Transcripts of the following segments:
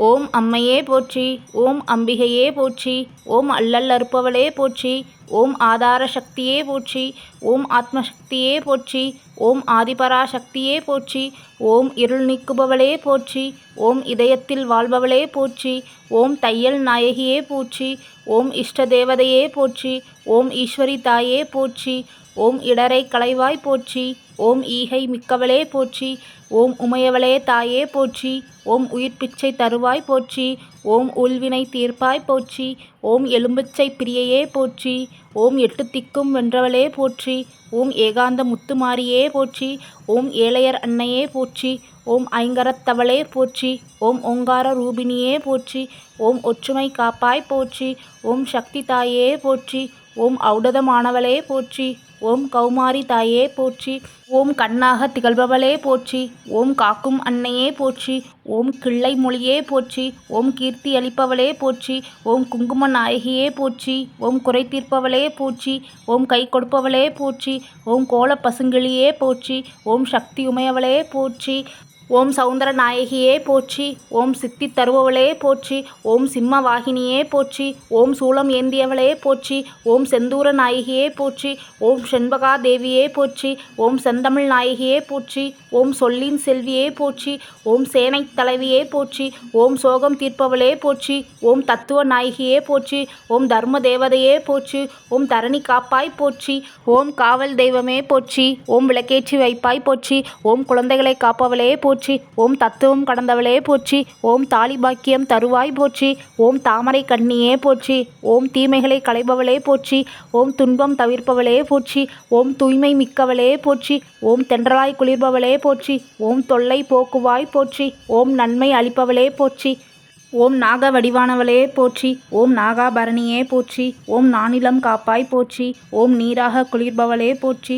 ஓம் அம்மையே போற்றி ஓம் அம்பிகையே போற்றி ஓம் அல்லல் அற்பவளே போற்றி ஓம் ஆதார சக்தியே போற்றி ஓம் ஆத்மசக்தியே போற்றி ஓம் ஆதிபராசக்தியே போற்றி ஓம் இருள் நீக்குபவளே போற்றி ஓம் இதயத்தில் வாழ்பவளே போற்றி ஓம் தையல் நாயகியே போற்றி ஓம் இஷ்ட தேவதையே போற்றி ஓம் ஈஸ்வரி தாயே போற்றி ஓம் இடரை களைவாய் போற்றி ஓம் ஈகை மிக்கவளே போற்றி ஓம் உமையவளே தாயே போற்றி ஓம் உயிர் பிச்சை தருவாய் போற்றி ஓம் உள்வினை தீர்ப்பாய் போற்றி ஓம் எலும்புச்சை பிரியையே போற்றி ஓம் எட்டு திக்கும் வென்றவளே போற்றி ஓம் ஏகாந்த முத்துமாரியே போற்றி ஓம் ஏழையர் அன்னையே போற்றி ஓம் ஐங்கரத்தவளே போற்றி ஓம் ஓங்கார ரூபினியே போற்றி ஓம் ஒற்றுமை காப்பாய் போற்றி ஓம் சக்தி தாயே போற்றி ஓம் ஔடதமானவளே போற்றி ஓம் கௌமாரி தாயே போற்றி. ஓம் கண்ணாக திகழ்பவளே போற்றி. ஓம் காக்கும் அன்னையே போற்றி. ஓம் கிள்ளை மொழியே போற்றி. ஓம் கீர்த்தி அளிப்பவளே போற்றி. ஓம் குங்கும நாயகியே போற்றி. ஓம் குறை தீர்ப்பவளே போற்றி. ஓம் கை கொடுப்பவளே போற்றி. ஓம் கோல பசுங்கிளியே போற்றி. ஓம் சக்தி உமையவளே போற்றி. ஓம் சௌந்தர நாயகியே போற்றி ஓம் சித்தி தருபவளே போற்றி ஓம் சிம்ம வாகினியே போற்றி ஓம் சூலம் ஏந்தியவளே போற்றி ஓம் செந்தூர நாயகியே போற்றி ஓம் செண்பகா தேவியே போற்றி ஓம் செந்தமிழ் நாயகியே போற்றி ஓம் சொல்லின் செல்வியே போற்றி ஓம் சேனை தலைவியே போற்றி ஓம் சோகம் தீர்ப்பவளே போற்றி ஓம் தத்துவ நாயகியே போற்றி ஓம் தர்ம தேவதையே போற்றி ஓம் தரணி காப்பாய் போற்றி ஓம் காவல் தெய்வமே போற்றி ஓம் விளக்கேற்றி வைப்பாய் போற்றி ஓம் குழந்தைகளை காப்பவளே போற்றி ஓம் தத்துவம் கடந்தவளே போற்றி ஓம் தாலி பாக்கியம் தருவாய் போற்றி ஓம் தாமரை கண்ணியே போற்றி ஓம் தீமைகளை களைபவளே போற்றி ஓம் துன்பம் தவிர்ப்பவளே போற்றி ஓம் தூய்மை மிக்கவளே போற்றி ஓம் தென்றலாய் குளிர்பவளே போற்றி ஓம் தொல்லை போக்குவாய் போற்றி ஓம் நன்மை அளிப்பவளே போற்றி ஓம் நாக வடிவானவளே போற்றி ஓம் நாகாபரணியே போற்றி ஓம் நானிலம் காப்பாய் போற்றி ஓம் நீராக குளிர்பவளே போற்றி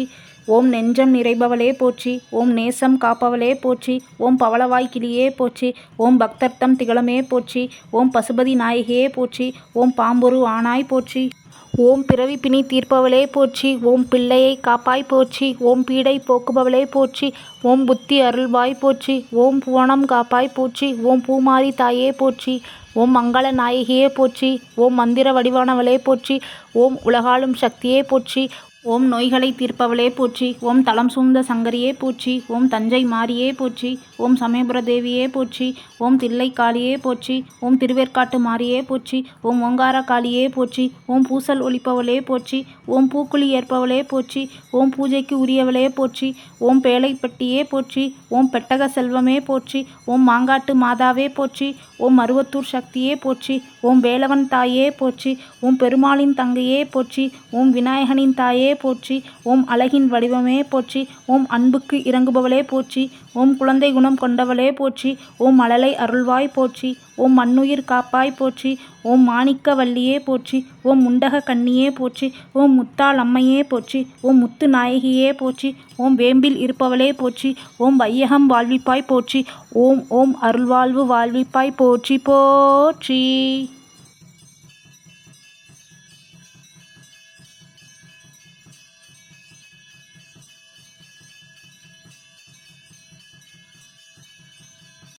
ஓம் நெஞ்சம் நிறைபவளே போற்றி ஓம் நேசம் காப்பவளே போற்றி ஓம் பவளவாய் கிளியே போற்றி ஓம் பக்தர்த்தம் திகழமே போற்றி ஓம் பசுபதி நாயகியே போற்றி ஓம் பாம்பொரு ஆனாய் போற்றி ஓம் பிறவி பிணி தீர்ப்பவளே போற்றி ஓம் பிள்ளையை காப்பாய் போற்றி ஓம் பீடை போக்குபவளே போற்றி ஓம் புத்தி அருள்வாய் போற்றி ஓம் புவனம் காப்பாய் போற்றி ஓம் பூமாரி தாயே போற்றி ஓம் மங்கள நாயகியே போற்றி ஓம் மந்திர வடிவானவளே போற்றி ஓம் உலகாளும் சக்தியே போற்றி ஓம் நோய்களை தீர்ப்பவளே போற்றி ஓம் தளம் சூழ்ந்த சங்கரியே போற்றி ஓம் தஞ்சை மாரியே போற்றி ஓம் சமயபுர தேவியே போற்றி ஓம் தில்லை காளியே போற்றி ஓம் திருவேற்காட்டு மாரியே போற்றி ஓம் ஓங்கார காளியே போற்றி ஓம் பூசல் ஒழிப்பவளே போற்றி ஓம் பூக்குழி ஏற்பவளே போற்றி ஓம் பூஜைக்கு உரியவளே போற்றி ஓம் பேழைப்பட்டியே போற்றி ஓம் பெட்டக செல்வமே போற்றி ஓம் மாங்காட்டு மாதாவே போற்றி ஓம் மருவத்தூர் சக்தியே போற்றி ஓம் வேலவன் தாயே போற்றி ஓம் பெருமாளின் தங்கையே போற்றி ஓம் விநாயகனின் தாயே போற்றி ஓம் அழகின் வடிவமே போற்றி ஓம் அன்புக்கு இறங்குபவளே போற்றி ஓம் குழந்தை குணம் கொண்டவளே போற்றி ஓம் மழலை அருள்வாய் போற்றி ஓம் மண்ணுயிர் காப்பாய் போற்றி ஓம் மாணிக்க வள்ளியே போற்றி ஓம் முண்டக கண்ணியே போற்றி ஓம் முத்தாள் அம்மையே போற்றி ஓம் முத்து நாயகியே போற்றி ஓம் வேம்பில் இருப்பவளே போற்றி ஓம் வையகம் வாழ்விப்பாய் போற்றி ஓம் ஓம் அருள்வாழ்வு வாழ்விப்பாய் போற்றி போற்றி